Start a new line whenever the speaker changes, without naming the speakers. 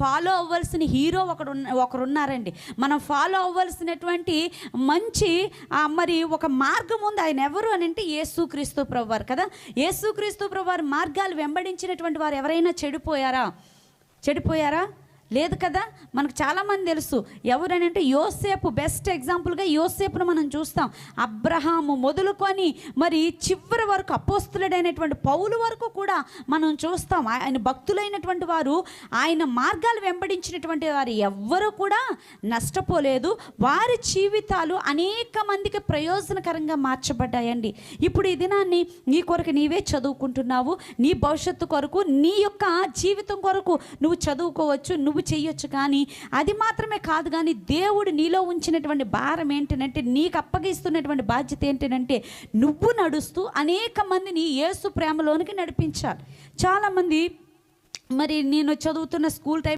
Follow అవ్వాల్సిన hero ఒకడు ఉన్న- ఒకరు ఉన్నారండి మనం ఫాలో అవ్వాల్సినటువంటి మంచి మరి ఒక మార్గం ఉంది. ఆయన ఎవరు అని అంటే యేసుక్రీస్తు ప్రభువారు కదా. యేసుక్రీస్తు ప్రభువారి మార్గాలు వెంబడించినటువంటి వారు ఎవరైనా చెడిపోయారా? చెడిపోయారా? లేదు కదా? మనకు చాలామంది తెలుసు. ఎవరని అంటే యోసేపు బెస్ట్ ఎగ్జాంపుల్గా యోసేపును మనం చూస్తాం. అబ్రహాము మొదలుకొని మరి చివరి వరకు అపోస్తులుడైనటువంటి పౌలు వరకు కూడా మనం చూస్తాం. ఆయన భక్తులైనటువంటి వారు ఆయన మార్గాలు వెంబడించినటువంటి వారు ఎవ్వరూ కూడా నష్టపోలేదు. వారి జీవితాలు అనేక మందికి ప్రయోజనకరంగా మార్చబడ్డాయండి. ఇప్పుడు ఈ దినాన్ని నీ కొరకు నీవే చదువుకుంటున్నావు. నీ భవిష్యత్తు కొరకు నీ యొక్క జీవితం కొరకు నువ్వు చదువుకోవచ్చు. నువ్వు చేయొచ్చు కానీ అది మాత్రమే కాదు కానీ దేవుడు నీలో ఉంచినటువంటి భారం ఏంటంటే నీకు అప్పగిస్తున్నటువంటి బాధ్యత ఏంటంటే నువ్వు నడుస్తూ అనేక మందిని యేసు ప్రేమలోనికి నడిపించాలి. చాలామంది మరి నేను చదువుతున్న స్కూల్ టైం